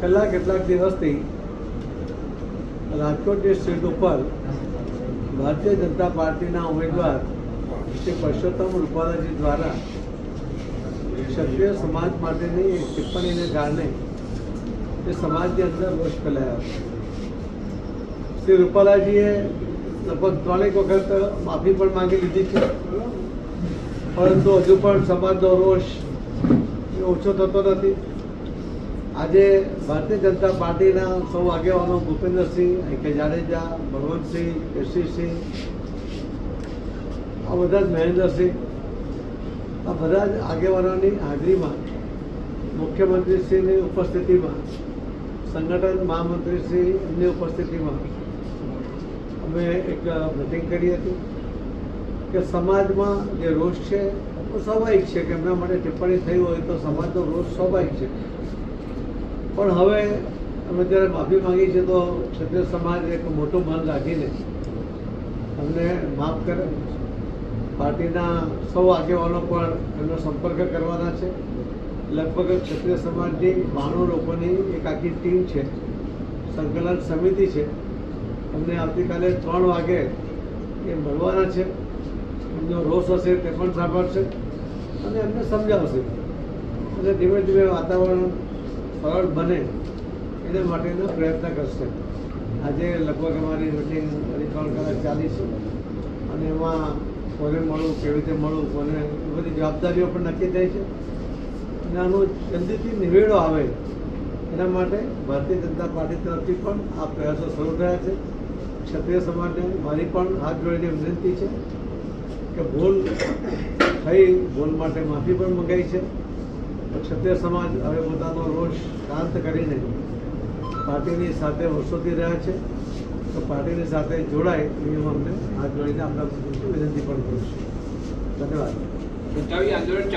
છેલ્લા કેટલાક દિવસથી રાજકોટની સીટ ઉપર ભારતીય જનતા પાર્ટીના ઉમેદવાર શ્રી પરસોત્તમ રૂપાલાજી દ્વારા ક્ષત્રિય સમાજ માટેની એક ટિપ્પણીને કારણે તે સમાજની અંદર રોષ ફેલાયો શ્રી રૂપાલાજીએ લગભગ ત્રણેક વખત માફી પણ માંગી લીધી છે. પરંતુ હજુ પણ સમાજનો રોષ એ ઓછો થતો નથી. આજે ભારતીય જનતા પાર્ટીના સૌ આગેવાનો ભૂપેન્દ્રસિંહ કે જાડેજા ભગવંતસિંહ કેશીસિંહ, આ બધા જ મહેન્દ્રસિંહ, આ બધા જ આગેવાનોની હાજરીમાં મુખ્યમંત્રીશ્રીની ઉપસ્થિતિમાં, સંગઠન મહામંત્રીશ્રી એમની ઉપસ્થિતિમાં અમે એક મિટિંગ કરી હતી કે સમાજમાં જે રોષ છે સ્વાભાવિક છે કે એમના માટે ટિપ્પણી થઈ હોય તો સમાજનો રોષ સ્વાભાવિક છે. પણ હવે અમે જ્યારે માફી માંગી છે તો ક્ષત્રિય સમાજ એક મોટું મન રાખીને અમને માફ કરે. પાર્ટીના સૌ આગેવાનો પણ એમનો સંપર્ક કરવાના છે. લગભગ ક્ષત્રિય સમાજની બાણું લોકોની એક આખી ટીમ છે. સંકલન સમિતિ છે. અમને આવતીકાલે ત્રણ વાગે એ મળવાના છે. એમનો રોષ હશે તે પણ સાંભળશે. અને એમને સમજાવશે. અને ધીમે ધીમે વાતાવરણ સરળ બને, એના માટેનો પ્રયત્ન કરશે. આજે લગભગ અમારી મિટિંગ ત્રણ કલાક ચાલી છે. અને એમાં કોને મળવું, કેવી રીતે મળવું, કોને એ બધી જવાબદારીઓ પણ નક્કી થાય છે. અને આનો જલ્દીથી નિવેડો આવે, એના માટે ભારતીય જનતા પાર્ટી તરફથી પણ આ પ્રયાસો શરૂ થયા છે. ક્ષત્રિય સમાજને મારી પણ હાથ જોડીને વિનંતી છે કે ભૂલ થઈ, ભૂલ માટે માફી પણ મંગાઈ છે. તો ક્ષત્રિય સમાજ હવે પોતાનો રોષ શાંત કરીને પાર્ટીની સાથે વર્ષોથી રહ્યા છે. તો પાર્ટીની સાથે જોડાય એવી હું અમને હાથ જોડીને આપણા વિનંતી પણ કરું છું. ધન્યવાદ. આંદોલન